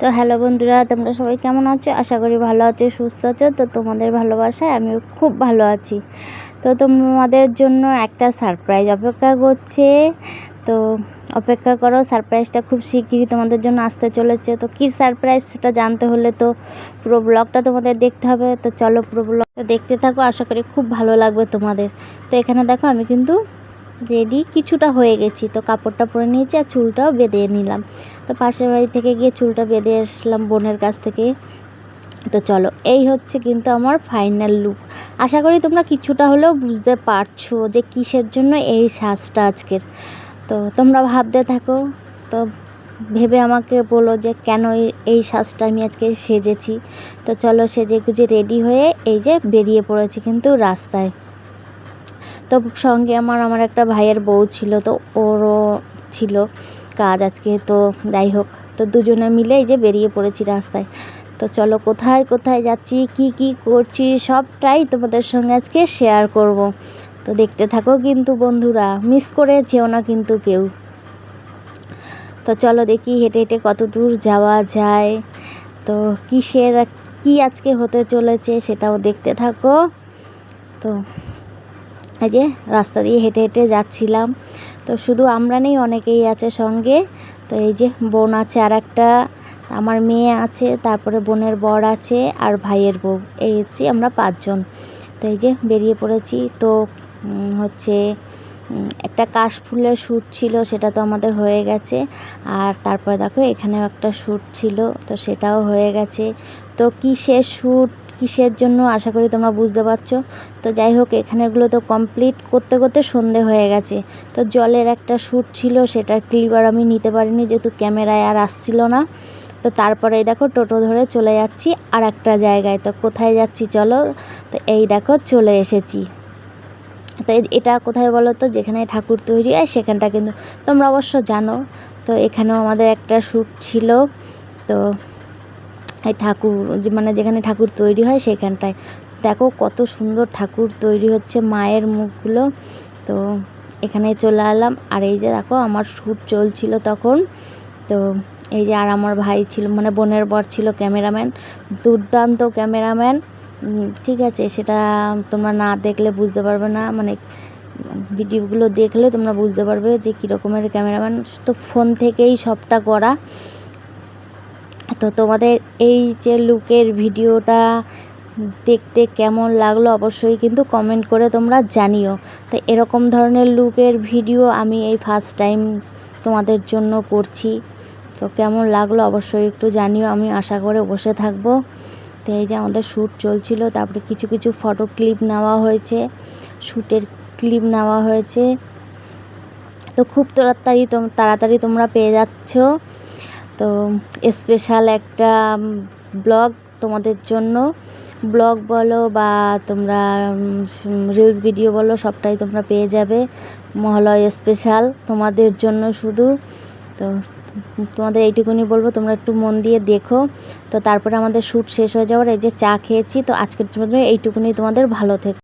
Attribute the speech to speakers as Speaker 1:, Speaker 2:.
Speaker 1: তো হ্যালো বন্ধুরা, তোমরা সবাই কেমন আছো? আশা করি ভালো আছো, সুস্থ আছো। তো তোমাদের ভালোবাসায় আমিও খুব ভালো আছি। তো তোমাদের জন্য একটা সারপ্রাইজ অপেক্ষা করছে। তো অপেক্ষা করো, সারপ্রাইজটা খুব শিগগিরই তোমাদের জন্য আসতে চলেছে। তো কী সারপ্রাইজ সেটা জানতে হলে তো পুরো ব্লগটা তোমাদের দেখতে হবে। তো চলো পুরো ব্লগটা দেখতে থাকো, আশা করি খুব ভালো লাগবে তোমাদের। তো এখানে দেখো, আমি কিন্তু রেডি, কিছুটা হয়ে গেছি। তো কাপড়টা পরে নিয়েছি আর চুলটাও বেঁধে নিলাম। তো পাশের বাড়ি থেকে গিয়ে চুলটা বেঁধে আসলাম বোনের কাছ থেকে। তো চলো, এই হচ্ছে কিন্তু আমার ফাইনাল লুক আশা করি তোমরা কিছুটা হলেও বুঝতে পারছ যে কিসের জন্য এই সাজটা আজকের। তো তোমরা ভাবতে থাকো, তো ভেবে আমাকে বলো যে কেন এই- সাজটা আমি আজকে সেজেছি। তো চলো সেজে গুজে রেডি হয়ে এই যে বেরিয়ে পড়েছি কিন্তু রাস্তায়। তো সঙ্গে আমার আমার একটা ভাইয়ের বউ ছিল, তো ওরও ছিল কাজ আজকে, তো যাই হোক, তো দুজনে মিলে এই যে বেরিয়ে পড়েছি রাস্তায়। তো চলো কোথায় কোথায় যাচ্ছি, কি কি করছি, সবটাই তোমাদের সঙ্গে আজকে শেয়ার করব। তো দেখতে থাকো কিন্তু বন্ধুরা মিস করে যেও না কিন্তু কেউ। তো চলো দেখি হেঁটে হেঁটে কত দূর যাওয়া যায়। তো কিসের, কি আজকে হতে চলেছে সেটাও দেখতে থাকো। তো এই যে রাস্তা দিয়ে হেঁটে হেঁটে যাচ্ছিলাম। তো শুধু আমরা নেই, অনেকেই আছে সঙ্গে। তো এই যে বোন আছে আর একটা আমার মেয়ে আছে, তারপরে বোনের বর আছে আর ভাইয়ের বউ। এই হচ্ছে আমরা পাঁচজন। তো এই যে বেরিয়ে পড়েছি। তো হচ্ছে একটা কাশফুলের শ্যুট ছিল, সেটা তো আমাদের হয়ে গেছে। আর তারপরে দেখো এখানেও একটা শ্যুট ছিল, তো সেটাও হয়ে গেছে। তো কিসের শ্যুট? কিসের জন্য আশা করি তোমরা বুঝতে পারছ। তো যাই হোক এখানেগুলো তো কমপ্লিট করতে করতে সন্ধে হয়ে গেছে। তো জলের একটা শ্যুট ছিল সেটা ক্লিপ আর আমি নিতে পারিনি যেহেতু ক্যামেরায় আর আসছিল না। তো তারপরে এই দেখো, টোটো ধরে চলে যাচ্ছি আর একটা জায়গায়। তো কোথায় যাচ্ছি চলো? তো এই দেখো, চলে এসেছি। তো এটা কোথায় বলো তো? যেখানে ঠাকুর তৈরি হয়, সেখানটা কিন্তু তোমরা অবশ্য জানো। তো এখানেও আমাদের একটা শ্যুট ছিল। তো এই ঠাকুর মানে যেখানে ঠাকুর তৈরি হয় সেখানটায়। দেখো কত সুন্দর ঠাকুর তৈরি হচ্ছে মায়ের মুখগুলো। তো এখানে চলে এলাম। আর এই যে দেখো, আমার শ্যুট চলছিল তখন। তো এই যে আর আমার ভাই ছিল মানে বোনের বর ছিল ক্যামেরাম্যান, দুর্দান্ত ক্যামেরাম্যান। ঠিক আছে, সেটা তোমরা না দেখলে বুঝতে পারবে না। মানে ভিডিওগুলো দেখলে তোমরা বুঝতে পারবে যে কী রকমের ক্যামেরাম্যান। তো ফোন থেকেই সবটা করা। তো তোমাদের এই যে লুকের ভিডিওটা দেখতে কেমন লাগল অবশ্যই কিন্তু কমেন্ট করে তোমরা জানিও। তো এরকম ধরনের লুকের ভিডিও আমি এই ফার্স্ট টাইম তোমাদের জন্য করছি। তো কেমন লাগল অবশ্যই একটু জানিও, আমি আশা করে বসে থাকব। তো এই যে আমাদের শ্যুট চলছিল, তারপরে কিছু কিছু ফটো ক্লিপ নেওয়া হয়েছে। শ্যুটের ক্লিপ নেওয়া হয়েছে। তো খুব তাড়াতাড়ি তাড়াতাড়ি তোমরা পেয়ে যাচ্ছ। তো স্পেশাল একটা ব্লগ তোমাদের জন্য। ব্লগ বলো বা তোমরা রিলস ভিডিও বলো, সবটাই তোমরা পেয়ে যাবে। মহালয় স্পেশাল তোমাদের জন্য শুধু। তো তোমাদের এইটুকুনি বলব, তোমরা একটু মন দিয়ে দেখো। তো তারপরে আমাদের শ্যুট শেষ হয়ে যাওয়ার, এই যে চা খেয়েছি, তো আজকের জন্য এইটুকুনি তোমাদের, ভালো থেকো।